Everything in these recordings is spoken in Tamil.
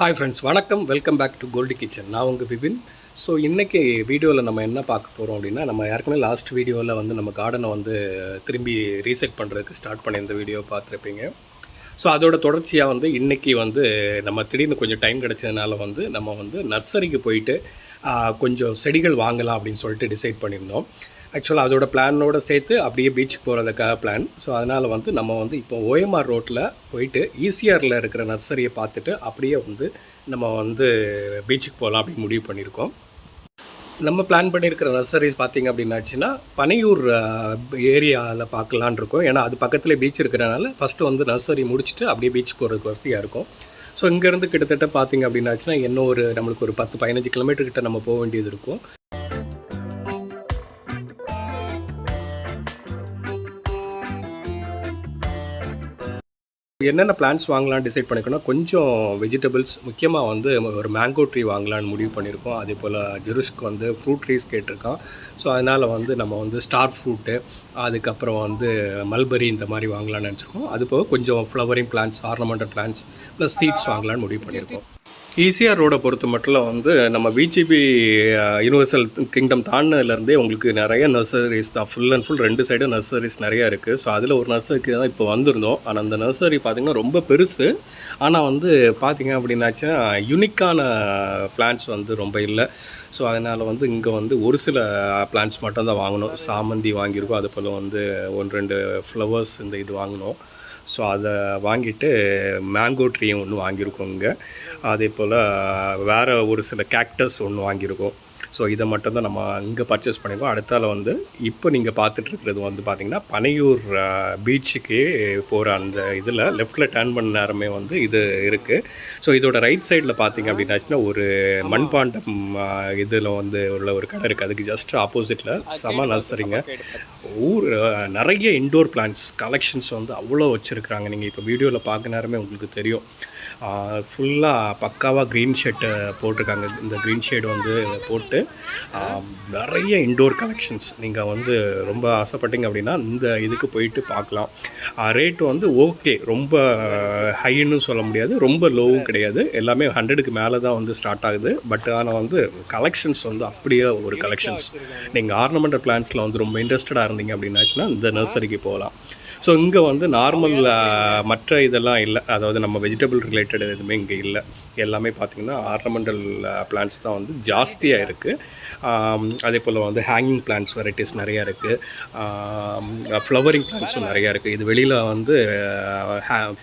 ஹாய் ஃப்ரெண்ட்ஸ் வணக்கம். Welcome back to gold kitchen நான் உங்கள் விபின். ஸோ இன்றைக்கி வீடியோவில் நம்ம என்ன பார்க்க போகிறோம் அப்படின்னா நம்ம ஏற்கனவே லாஸ்ட் வீடியோவில் வந்து நம்ம கார்டனை வந்து திரும்பி ரீசெட் பண்ணுறதுக்கு ஸ்டார்ட் பண்ணியிருந்த இந்த வீடியோ பார்த்துருப்பீங்க. ஸோ அதோட தொடர்ச்சியாக வந்து இன்றைக்கி வந்து நம்ம திடீர்னு கொஞ்சம் டைம் கிடச்சதுனால வந்து நம்ம வந்து நர்சரிக்கு போயிட்டு கொஞ்சம் செடிகள் வாங்கலாம் அப்படின்னு சொல்லிட்டு டிசைட் பண்ணியிருந்தோம். ஆக்சுவலாக அதோட பிளானோட சேர்த்து அப்படியே பீச்சுக்கு போகிறதுக்காக பிளான் ஸோ அதனால் வந்து நம்ம வந்து இப்போ ஓஎம்ஆர் ரோட்டில் போயிட்டு ஈசிஆரில் இருக்கிற நர்சரியை பார்த்துட்டு அப்படியே வந்து நம்ம வந்து பீச்சுக்கு போகலாம் அப்படின்னு முடிவு பண்ணியிருக்கோம். நம்ம பிளான் பண்ணியிருக்கிற நர்சரிஸ் பார்த்திங்க அப்படின்னாச்சுன்னா பனையூர் ஏரியாவில் பார்க்கலான் இருக்கோம். ஏன்னா அது பக்கத்தில் பீச் இருக்கிறனால ஃபஸ்ட்டு வந்து நர்சரி முடிச்சுட்டு அப்படியே பீச் போகிறதுக்கு வசதியாக இருக்கும். ஸோ இங்கேருந்து கிட்டத்தட்ட பார்த்தீங்க அப்படின்னாச்சுன்னா இன்னும் ஒரு நம்மளுக்கு ஒரு பத்து பதினஞ்சு கிலோமீட்டர் கிட்ட நம்ம போக வேண்டியது இருக்கும். என்னென்ன பிளான்ஸ் வாங்கலாம்னு டிசைட் பண்ணிக்கணும் கொஞ்சம் வெஜிடபிள்ஸ் முக்கியமாக வந்து ஒரு மேங்கோ ட்ரீ வாங்கலாம்னு முடிவு பண்ணியிருக்கோம் அதே போல் ஜெருஷ்க்கு வந்து ஃப்ரூட் ட்ரீஸ் கேட்டிருக்கோம் ஸோ அதனால் வந்து நம்ம வந்து ஸ்டார் ஃப்ரூட்டு அதுக்கப்புறம் வந்து மல்பெரி இந்த மாதிரி வாங்கலாம்னு நினச்சிருக்கோம். அது போக கொஞ்சம் flowering plants ornamental plants plus seeds வாங்கலாம்னு முடிவு பண்ணியிருக்கோம் ஈஸியாக ரோடை பொறுத்த மட்டும் வந்து நம்ம பிஜிபி யூனிவர்சல் கிங்டம் தாண்டினதுலேருந்தே உங்களுக்கு நிறைய நர்சரிஸ் தான். ஃபுல் அண்ட் ஃபுல் ரெண்டு சைடும் நர்சரிஸ் நிறையா இருக்குது ஸோ அதில் ஒரு நர்சரிக்கு தான் இப்போ வந்திருந்தோம். ஆனால் அந்த நர்சரி பார்த்திங்கன்னா ரொம்ப பெருசு. ஆனால் வந்து பார்த்திங்க அப்படின்னாச்சா யூனிக்கான பிளான்ஸ் வந்து ரொம்ப இல்லை. ஸோ அதனால் வந்து இங்கே வந்து ஒரு சில பிளான்ஸ் மட்டும் தான் வாங்கணும். சாமந்தி வாங்கியிருக்கோம். அது போல் வந்து ஒன்று ரெண்டு ஃப்ளவர்ஸ் இந்த இது வாங்கினோம். ஸோ அதை வாங்கிட்டு மேங்கோ ட்ரீயும் ஒன்று வாங்கியிருக்கோங்க. அதே போல் வேறு ஒரு சில கேக்டஸ் ஒன்று வாங்கியிருக்கோம். ஸோ இதை மட்டும் தான் நம்ம இங்கே பர்ச்சேஸ் பண்ணியிருக்கோம் அடுத்தால வந்து இப்போ நீங்கள் பார்த்துட்டு இருக்கிறது வந்து பார்த்திங்கன்னா பனையூர் பீச்சுக்கு போகிற அந்த இதில் லெஃப்ட்டில் டர்ன் பண்ண நேரமே வந்து இது இருக்குது ஸோ இதோட ரைட் சைடில் பார்த்தீங்க அப்படின்னாச்சுன்னா ஒரு மண்பாண்டம் இதில் வந்து உள்ள ஒரு கடை இருக்குது அதுக்கு ஜஸ்ட் ஆப்போசிட்டில் செம நர்சரிங்க. ஊர் நிறைய இன்டோர் பிளான்ட்ஸ் கலெக்ஷன்ஸ் வந்து அவ்வளோ வச்சுருக்குறாங்க. நீங்கள் இப்போ வீடியோவில் பார்க்க நேரமே உங்களுக்கு தெரியும். ஃபுல்லாக பக்காவாக க்ரீன் ஷர்ட்டு போட்டிருக்காங்க. இந்த க்ரீன் ஷேட் வந்து போட்டு நிறைய இன்டோர் கலெக்ஷன்ஸ் நீங்கள் வந்து ரொம்ப ஆசைப்பட்டீங்க அப்படின்னா இந்த இதுக்கு போயிட்டு பார்க்கலாம். ரேட் வந்து ஓகே ரொம்ப ஹைன்னு சொல்ல முடியாது. ரொம்ப லோவும் கிடையாது. எல்லாமே ஹண்ட்ரடுக்கு மேலே தான் வந்து ஸ்டார்ட் ஆகுது. பட் ஆனால் வந்து கலெக்ஷன்ஸ் வந்து அப்படியே ஒரு கலெக்ஷன்ஸ் நீங்கள் ஆர்னமெண்டல் பிளான்ஸில் வந்து ரொம்ப இன்ட்ரெஸ்டடாக இருந்தீங்க அப்படின்னாச்சுன்னா இந்த நர்சரிக்கு போகலாம். ஸோ இங்கே வந்து நார்மல் மற்ற இதெல்லாம் இல்லை. அதாவது நம்ம வெஜிடபிள் ரிலேட்டட் எதுவுமே இங்கே இல்லை. எல்லாமே பார்த்திங்கன்னா ஆர்னமெண்டல் பிளான்ஸ் தான் வந்து ஜாஸ்தியாக இருக்குது அதே போல் வந்து ஹேங்கிங் பிளான்ஸ் வெரைட்டிஸ் நிறையா இருக்குது. ஃப்ளவரிங் பிளான்ஸும் நிறையா இருக்குது. இது வெளியில் வந்து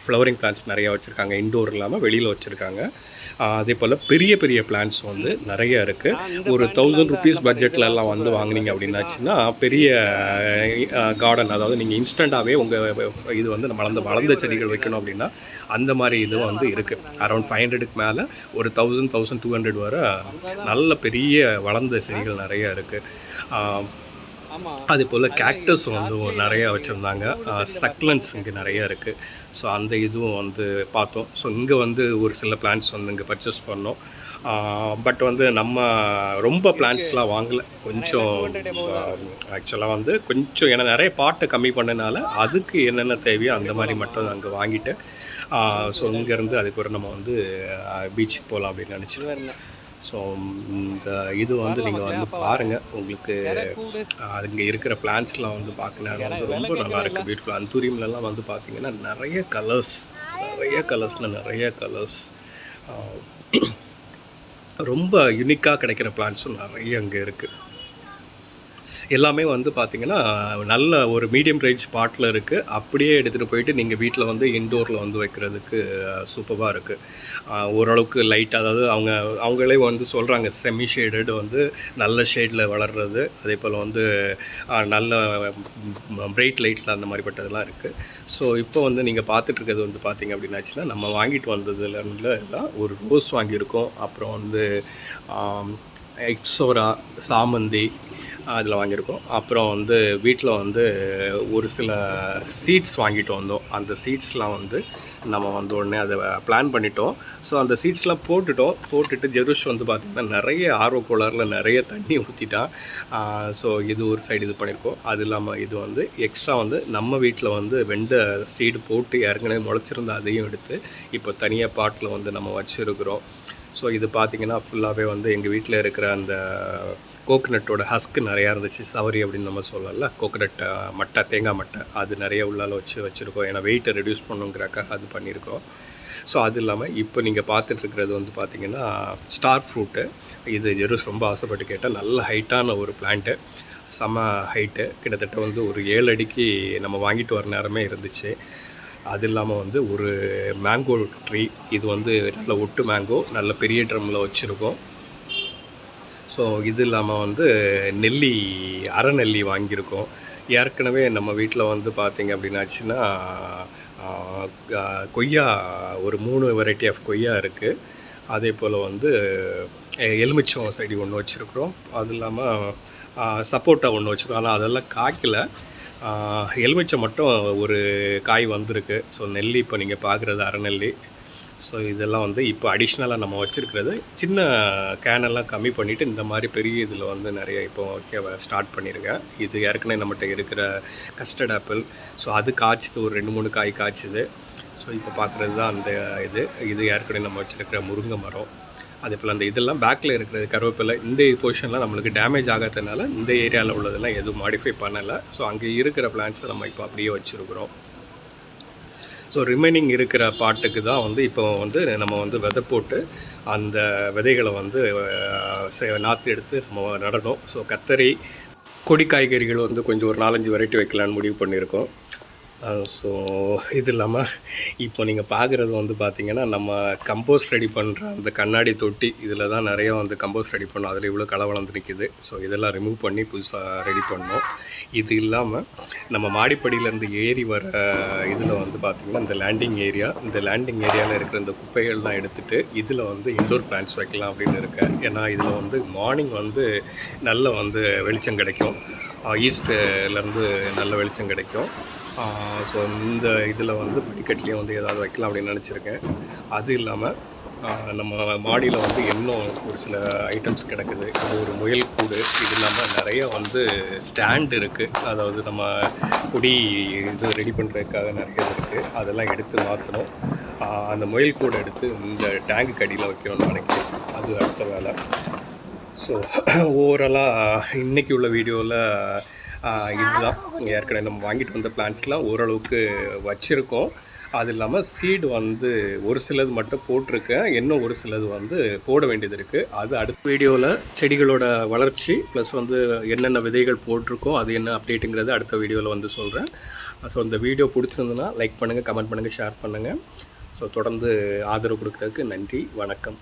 ஃப்ளவரிங் பிளான்ஸ் நிறையா வச்சுருக்காங்க. இன்டோர் இல்லாமல் வெளியில் வச்சுருக்காங்க. அதே போல் பெரிய பெரிய பிளான்ஸ் வந்து நிறைய இருக்குது. ஒரு தௌசண்ட் ருபீஸ் பட்ஜெட்லலாம் வந்து வாங்குனீங்க அப்படின்னாச்சுன்னா பெரிய கார்டன் அதாவது நீங்கள் இன்ஸ்டண்ட்டாகவே உங்கள் இது வந்து வளர்ந்த வளர்ந்த செடிகள் வைக்கணும் அப்படின்னா அந்த மாதிரி இது வந்து இருக்குது அரௌண்ட் ஃபைவ் ஹண்ட்ரடுக்கு மேலே ஒரு தௌசண்ட் தௌசண்ட் டூ ஹண்ட்ரட் வரை நல்ல பெரிய வளர்ந்த செடிகள் நிறைய இருக்குது அதே போல் கேக்டஸ் வந்து நிறைய வச்சுருந்தாங்க. சக்லன்ஸ் இங்கே நிறைய இருக்குது ஸோ அந்த இதுவும் வந்து பார்த்தோம். ஸோ இங்கே வந்து ஒரு சில பிளான்ஸ் வந்து இங்கே பர்ச்சேஸ் பண்ணோம். பட் வந்து நம்ம ரொம்ப பிளான்ஸ்லாம் வாங்கலை. கொஞ்சம் ஆக்சுவலாக வந்து கொஞ்சம் ஏன்னா நிறைய பாட்டை கம்மி பண்ணனால அதுக்கு என்னென்ன தேவையோ அந்த மாதிரி மட்டும் அங்கே வாங்கிட்டு ஸோ இங்கேருந்து அதுக்கப்புறம் நம்ம வந்து பீச்சுக்கு போகலாம் அப்படின்னு நினச்சிருவேன் ஸோ இந்த இது வந்து நீங்கள் வந்து பாருங்கள் உங்களுக்கு அங்கே இருக்கிற பிளான்ஸ்லாம் வந்து பார்க்க நேரம் வந்து ரொம்ப நல்லா இருக்குது பியூட்டிஃபுல் அந்தூரியம்லலாம் வந்து பார்த்தீங்கன்னா நிறைய கலர்ஸ் நிறைய கலர்ஸில் நிறைய கலர்ஸ் ரொம்ப யுனிக்காக கிடைக்கிற பிளான்ஸும் நிறைய அங்கே இருக்குது எல்லாமே வந்து பார்த்திங்கன்னா நல்ல ஒரு மீடியம் ரேஞ்ச் பாட்டில் இருக்குது அப்படியே எடுத்துகிட்டு போயிட்டு நீங்கள் வீட்டில் வந்து இன்டோரில் வந்து வைக்கிறதுக்கு சூப்பராக இருக்குது ஓரளவுக்கு லைட் அதாவது அவங்க அவங்களே வந்து சொல்கிறாங்க செமி ஷேடட் வந்து நல்ல ஷேடில் வளர்கிறது அதே போல் வந்து நல்ல பிரைட் லைட்டில் அந்த மாதிரிப்பட்டதெல்லாம் இருக்குது ஸோ இப்போ வந்து நீங்கள் பார்த்துட்ருக்கிறது வந்து பார்த்திங்க அப்படின்னாச்சுன்னா நம்ம வாங்கிட்டு வந்ததுலேருந்து தான் ஒரு ரோஸ் வாங்கியிருக்கோம். அப்புறம் வந்து எக்ஸோரா சாமந்தி அதில் வாங்கியிருக்கோம். அப்புறம் வந்து வீட்டில் வந்து ஒரு சில சீட்ஸ் வாங்கிட்டு வந்தோம். அந்த சீட்ஸ்லாம் வந்து நம்ம வந்த உடனே அதை பிளான் பண்ணிட்டோம். ஸோ அந்த சீட்ஸ்லாம் போட்டுட்டோம். போட்டுட்டு ஜெருஷ் வந்து பார்த்திங்கன்னா நிறைய ஆர்வ கோளாறில் நிறைய தண்ணி ஊற்றிட்டான் ஸோ இது ஒரு சைடு இது பண்ணியிருக்கோம். அது இல்லாமல் இது வந்து எக்ஸ்ட்ரா வந்து நம்ம வீட்டில் வந்து வெண்டை சீடு போட்டு ஏற்கனவே முளைச்சிருந்த அதையும் எடுத்து இப்போ தனியாக பாட்டில் வந்து நம்ம வச்சுருக்குறோம். ஸோ இது பார்த்திங்கன்னா ஃபுல்லாகவே வந்து எங்கள் வீட்டில் இருக்கிற அந்த கோகனட்டோட ஹஸ்க் நிறையா இருந்துச்சு. சவரி அப்படின்னு நம்ம சொல்லல. கோகனட் மட்டை தேங்காய் மட்டை அது நிறைய உள்ளால வச்சு வச்சுருக்கோம். ஏன்னா வெயிட்டை ரெடியூஸ் பண்ணுங்கிறக்காக அது பண்ணியிருக்கோம். ஸோ அது இல்லாமல் இப்போ நீங்கள் பார்த்துட்ருக்கிறது வந்து பார்த்திங்கன்னா ஸ்டார் ஃப்ரூட்டு இது ஜெருஸ் ரொம்ப ஆசைப்பட்டு கேட்டால் நல்ல ஹைட்டான ஒரு பிளான்ட்டு செம ஹைட்டு கிட்டத்தட்ட வந்து ஒரு ஏழு அடிக்கு நம்ம வாங்கிட்டு வர நேரமே இருந்துச்சு. அது இல்லாமல் வந்து ஒரு மேங்கோ ட்ரீ இது வந்து நல்ல ஒட்டு மேங்கோ நல்ல பெரிய ட்ரம்மில் வச்சுருக்கோம். ஸோ இது இல்லாமல் வந்து நெல்லி அரைநெல்லி வாங்கியிருக்கோம். ஏற்கனவே நம்ம வீட்டில் வந்து பார்த்திங்க அப்படின்னாச்சுன்னா கொய்யா ஒரு மூணு வெரைட்டி ஆஃப் கொய்யா இருக்குது அதே போல் வந்து எலுமிச்சம் செடி ஒன்று வச்சுருக்குறோம். அது இல்லாமல் சப்போட்டா ஒன்று வச்சுருக்கோம். ஆனால் அதெல்லாம் காய்க்கல. எலுமிச்சை மட்டும் ஒரு காய் வந்திருக்கு. ஸோ நெல்லி இப்போ நீங்கள் பார்க்குறது அரைநெல்லி ஸோ இதெல்லாம் வந்து இப்போ அடிஷ்னலாக நம்ம வச்சுருக்கிறது. சின்ன கேனெல்லாம் கம்மி பண்ணிவிட்டு இந்த மாதிரி பெரிய இதில் வந்து நிறைய இப்போ வைக்க ஸ்டார்ட் பண்ணியிருக்கேன் இது ஏற்கனவே நம்மகிட்ட இருக்கிற கஸ்டர்ட் ஆப்பிள் ஸோ அது காய்ச்சது ஒரு ரெண்டு மூணு காய் காய்ச்சிது. ஸோ இப்போ பார்க்குறது தான் அந்த இது. இது ஏற்கனவே நம்ம வச்சுருக்கிற முருங்கை மரம். அதே போல் அந்த இதெல்லாம் பேக்கில் இருக்கிறது கருவேப்பிலை இந்த பொசிஷன்லாம் நம்மளுக்கு டேமேஜ் ஆகாததுனால இந்த ஏரியாவில் உள்ளதெல்லாம் எதுவும் மாடிஃபை பண்ணலை. ஸோ அங்கே இருக்கிற பிளான்ஸை நம்ம இப்போ அப்படியே வச்சுருக்குறோம். ஸோ ரிமைனிங் இருக்கிற பாட்டுக்கு தான் வந்து இப்போ வந்து நம்ம வந்து விதை போட்டு அந்த விதைகளை வந்து நாற்று எடுத்து நம்ம நடணும். ஸோ கத்தரி கொடி காய்கறிகள் வந்து கொஞ்சம் ஒரு நாலஞ்சு வெரைட்டி வைக்கலான்னு முடிவு பண்ணியிருக்கோம். ஸோ இது இல்லாமல் இப்போ நீங்கள் பார்க்குறது வந்து பார்த்திங்கன்னா நம்ம கம்போஸ்ட் ரெடி பண்ணுற அந்த கண்ணாடி தொட்டி இதில் தான் நிறைய வந்து கம்போஸ்ட் ரெடி பண்ணோம். அதில் இவ்வளோ களை வளர்ந்து நிற்கிது ஸோ இதெல்லாம் ரிமூவ் பண்ணி புதுசாக ரெடி பண்ணோம். இது இல்லாமல் நம்ம மாடிப்படியிலேருந்து ஏறி வர இதில் வந்து பார்த்திங்கன்னா இந்த லேண்டிங் ஏரியா இந்த லேண்டிங் ஏரியாவில் இருக்கிற இந்த குப்பைகள்லாம் எடுத்துகிட்டு இதில் வந்து இன்டோர் பிளான்ட்ஸ் வைக்கலாம் அப்படின்னு இருக்கேன் ஏன்னா இதில் வந்து மார்னிங் வந்து நல்ல வந்து வெளிச்சம் கிடைக்கும். ஈஸ்ட்லேருந்து நல்ல வெளிச்சம் கிடைக்கும். ஸோ இந்த இதில் வந்து படிக்கட்டுலேயும் வந்து ஏதாவது வைக்கலாம் அப்படின்னு நினச்சிருக்கேன். அது இல்லாமல் நம்ம மாடியில் வந்து இன்னும் ஒரு சில ஐட்டம்ஸ் கிடக்குது. அது ஒரு முயல் கூடு. இது இல்லாமல் நிறைய வந்து ஸ்டாண்ட் இருக்குது அதாவது நம்ம குடி இது ரெடி பண்ணுறதுக்காக நிறைய இது இருக்குது அதெல்லாம் எடுத்து மாற்றணும் அந்த முயல் கூடை எடுத்து இந்த டேங்க் அடியில் வைக்கணும் நினைக்கிறேன். அது அடுத்த வேலை. ஸோ ஓவராலாக இன்றைக்கி உள்ள வீடியோவில் இதுதான். ஏற்கனவே நம்ம வாங்கிட்டு வந்த பிளான்ஸ்லாம் ஓரளவுக்கு வச்சுருக்கோம். அது இல்லாமல் சீடு வந்து ஒரு சிலது மட்டும் போட்டிருக்கேன். இன்னும் ஒரு சிலது வந்து போட வேண்டியது இருக்குது அது அடுத்த வீடியோவில் செடிகளோட வளர்ச்சி ப்ளஸ் வந்து என்னென்ன விதைகள் போட்டிருக்கோம் அது என்ன அப்டேட்டுங்கிறது அடுத்த வீடியோவில் வந்து சொல்கிறேன் ஸோ இந்த வீடியோ பிடிச்சிருந்ததுன்னா லைக் பண்ணுங்கள் கமெண்ட் பண்ணுங்கள் ஷேர் பண்ணுங்கள் ஸோ தொடர்ந்து ஆதரவு கொடுக்குறதுக்கு நன்றி வணக்கம்.